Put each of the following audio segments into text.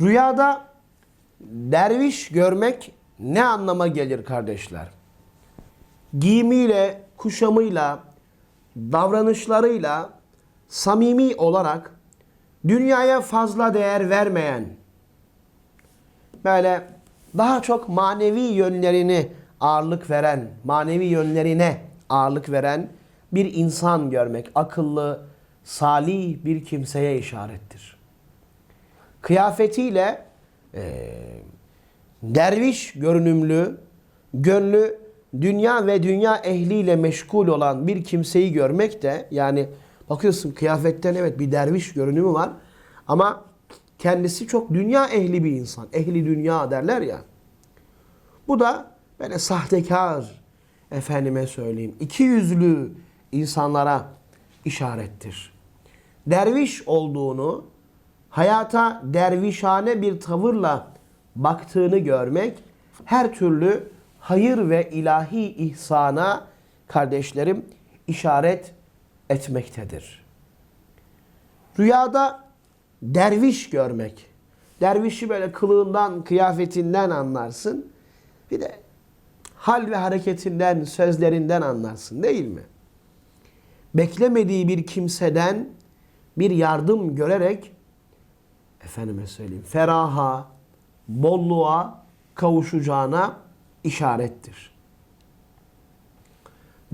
Rüyada derviş görmek ne anlama gelir kardeşler? Giyimiyle, kuşamıyla, davranışlarıyla samimi olarak dünyaya fazla değer vermeyen, böyle daha çok manevi yönlerini ağırlık veren, manevi yönlerine ağırlık veren bir insan görmek akıllı, salih bir kimseye işarettir. Kıyafetiyle eee, derviş görünümlü, gönlü dünya ve dünya ehliyle meşgul olan bir kimseyi görmek de yani bakıyorsun kıyafetten evet bir derviş görünümü var ama kendisi çok dünya ehli bir insan. Ehli dünya derler ya. Bu da böyle sahtekar, efendime söyleyeyim, iki yüzlü insanlara işarettir. Derviş olduğunu, hayata dervişane bir tavırla baktığını görmek, her türlü hayır ve ilahi ihsana kardeşlerim işaret etmektedir. Rüyada derviş görmek. Dervişi böyle kılığından, kıyafetinden anlarsın. Bir de hal ve hareketinden, sözlerinden anlarsın değil mi? Beklemediği bir kimseden bir yardım görerek efendime söyleyeyim feraha, bolluğa kavuşacağına işarettir.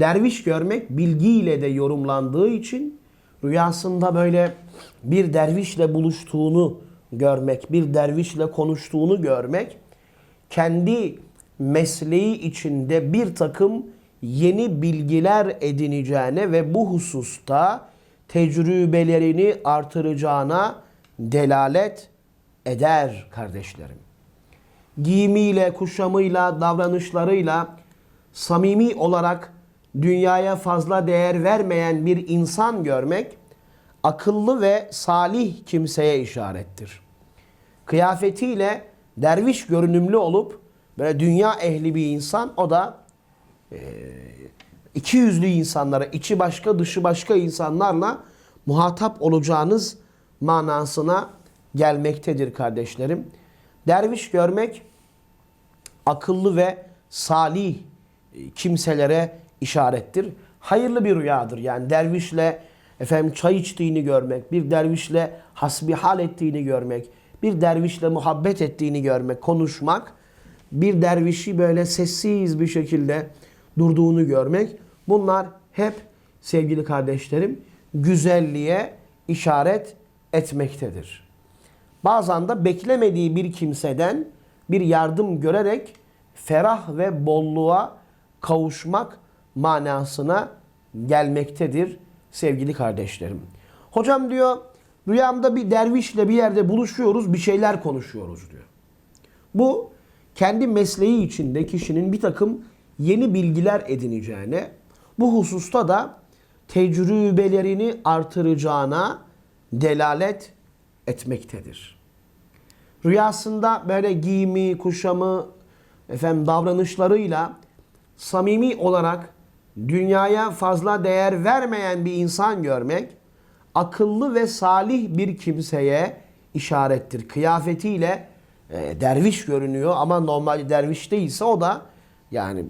Derviş görmek bilgiyle de yorumlandığı için rüyasında böyle bir dervişle buluştuğunu görmek, bir dervişle konuştuğunu görmek kendi mesleği içinde bir takım yeni bilgiler edineceğine ve bu hususta tecrübelerini artıracağına delalet eder kardeşlerim. Giyimiyle, kuşamıyla, davranışlarıyla samimi olarak dünyaya fazla değer vermeyen bir insan görmek akıllı ve salih kimseye işarettir. Kıyafetiyle derviş görünümlü olup böyle dünya ehli bir insan o da e, iki yüzlü insanlara, içi başka dışı başka insanlarla muhatap olacağınız manasına gelmektedir kardeşlerim. Derviş görmek akıllı ve salih e, kimselere işarettir. Hayırlı bir rüyadır. Yani dervişle efendim çay içtiğini görmek, bir dervişle hasbihal ettiğini görmek, bir dervişle muhabbet ettiğini görmek, konuşmak, bir dervişi böyle sessiz bir şekilde durduğunu görmek. Bunlar hep sevgili kardeşlerim güzelliğe işaret etmektedir. Bazen de beklemediği bir kimseden bir yardım görerek ferah ve bolluğa kavuşmak manasına gelmektedir sevgili kardeşlerim. Hocam diyor rüyamda bir dervişle bir yerde buluşuyoruz bir şeyler konuşuyoruz diyor. Bu kendi mesleği içinde kişinin bir takım yeni bilgiler edineceğine bu hususta da tecrübelerini artıracağına delalet etmektedir. Rüyasında böyle giyimi, kuşamı, efendim davranışlarıyla samimi olarak dünyaya fazla değer vermeyen bir insan görmek akıllı ve salih bir kimseye işarettir. Kıyafetiyle e, derviş görünüyor ama normal derviş değilse o da yani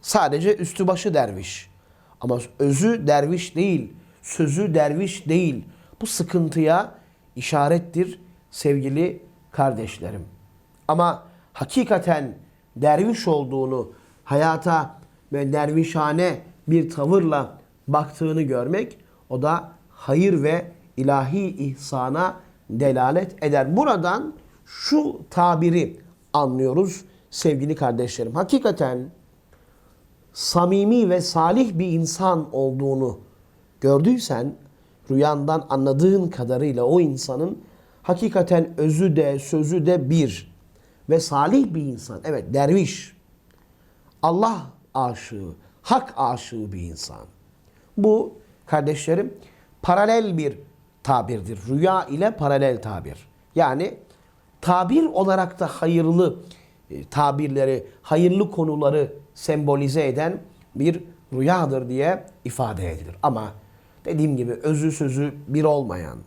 sadece üstü başı derviş. Ama özü derviş değil, sözü derviş değil. Bu sıkıntıya işarettir sevgili kardeşlerim. Ama hakikaten derviş olduğunu, hayata ve dervişhane bir tavırla baktığını görmek o da hayır ve ilahi ihsana delalet eder. Buradan şu tabiri anlıyoruz sevgili kardeşlerim. Hakikaten samimi ve salih bir insan olduğunu gördüysen rüyandan anladığın kadarıyla o insanın hakikaten özü de sözü de bir ve salih bir insan. Evet derviş. Allah aşığı, hak aşığı bir insan. Bu kardeşlerim paralel bir tabirdir. Rüya ile paralel tabir. Yani tabir olarak da hayırlı e, tabirleri, hayırlı konuları sembolize eden bir rüyadır diye ifade edilir. Ama dediğim gibi özü sözü bir olmayan,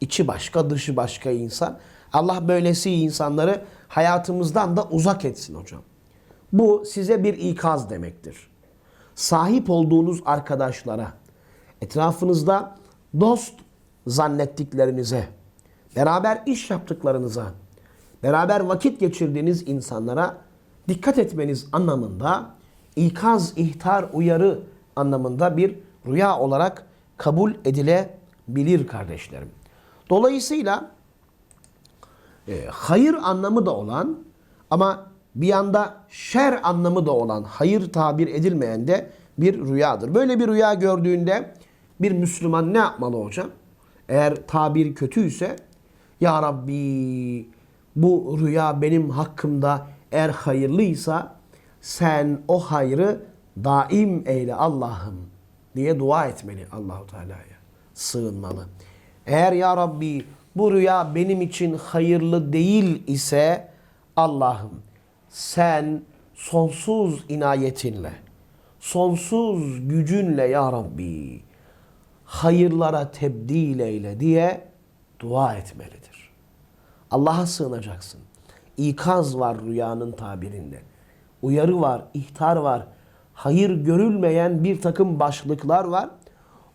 içi başka dışı başka insan Allah böylesi insanları hayatımızdan da uzak etsin hocam. Bu size bir ikaz demektir. Sahip olduğunuz arkadaşlara, etrafınızda dost zannettiklerinize, beraber iş yaptıklarınıza, beraber vakit geçirdiğiniz insanlara dikkat etmeniz anlamında ikaz, ihtar, uyarı anlamında bir rüya olarak kabul edilebilir kardeşlerim. Dolayısıyla e, hayır anlamı da olan ama bir yanda şer anlamı da olan hayır tabir edilmeyen de bir rüyadır. Böyle bir rüya gördüğünde bir Müslüman ne yapmalı hocam? Eğer tabir kötüyse Ya Rabbi bu rüya benim hakkımda eğer hayırlıysa sen o hayrı daim eyle Allah'ım diye dua etmeli Allahu Teala'ya. Sığınmalı. Eğer ya Rabbi bu rüya benim için hayırlı değil ise Allah'ım sen sonsuz inayetinle, sonsuz gücünle ya Rabbi hayırlara tebdil eyle diye dua etmelidir. Allah'a sığınacaksın. İkaz var rüyanın tabirinde. Uyarı var, ihtar var. Hayır görülmeyen bir takım başlıklar var.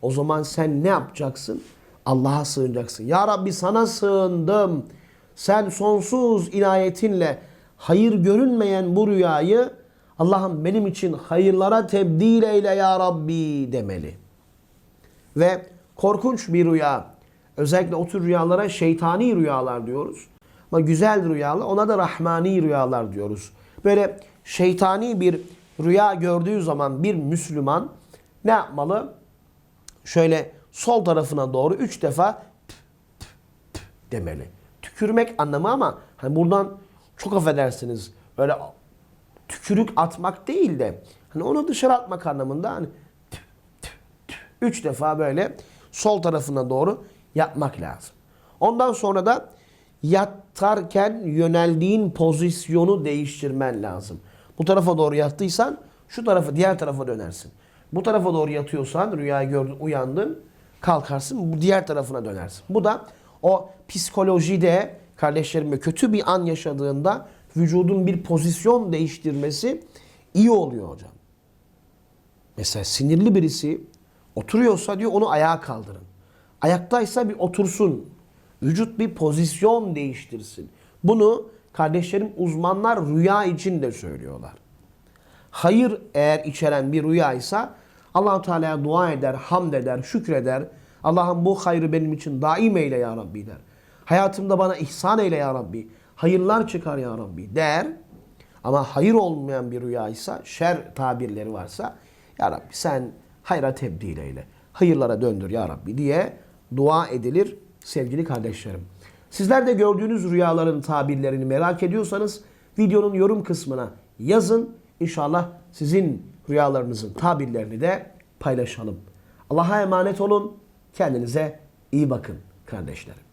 O zaman sen ne yapacaksın? Allah'a sığınacaksın. Ya Rabbi sana sığındım. Sen sonsuz inayetinle hayır görünmeyen bu rüyayı Allah'ım benim için hayırlara tebdil eyle ya Rabbi demeli. Ve korkunç bir rüya. Özellikle o tür rüyalara şeytani rüyalar diyoruz. Ama güzel rüyalar ona da rahmani rüyalar diyoruz. Böyle şeytani bir rüya gördüğü zaman bir Müslüman ne yapmalı? Şöyle sol tarafına doğru üç defa demeli. Tükürmek anlamı ama hani buradan çok affedersiniz böyle tükürük atmak değil de hani onu dışarı atmak anlamında hani üç defa böyle sol tarafına doğru yapmak lazım. Ondan sonra da yatarken yöneldiğin pozisyonu değiştirmen lazım. Bu tarafa doğru yattıysan şu tarafa diğer tarafa dönersin. Bu tarafa doğru yatıyorsan rüyayı gördün uyandın kalkarsın bu diğer tarafına dönersin. Bu da o psikolojide kardeşlerim kötü bir an yaşadığında vücudun bir pozisyon değiştirmesi iyi oluyor hocam. Mesela sinirli birisi oturuyorsa diyor onu ayağa kaldırın. Ayaktaysa bir otursun. Vücut bir pozisyon değiştirsin. Bunu kardeşlerim uzmanlar rüya için de söylüyorlar. Hayır eğer içeren bir rüyaysa Allahu Teala'ya dua eder, hamd eder, şükreder. Allah'ım bu hayrı benim için daim eyle ya Rabbi der. Hayatımda bana ihsan eyle ya Rabbi. Hayırlar çıkar ya Rabbi der. Ama hayır olmayan bir rüyaysa, şer tabirleri varsa ya Rabbi sen hayra tebdil eyle. Hayırlara döndür ya Rabbi diye dua edilir sevgili kardeşlerim. Sizler de gördüğünüz rüyaların tabirlerini merak ediyorsanız videonun yorum kısmına yazın. İnşallah sizin rüyalarınızın tabirlerini de paylaşalım. Allah'a emanet olun. Kendinize iyi bakın kardeşlerim.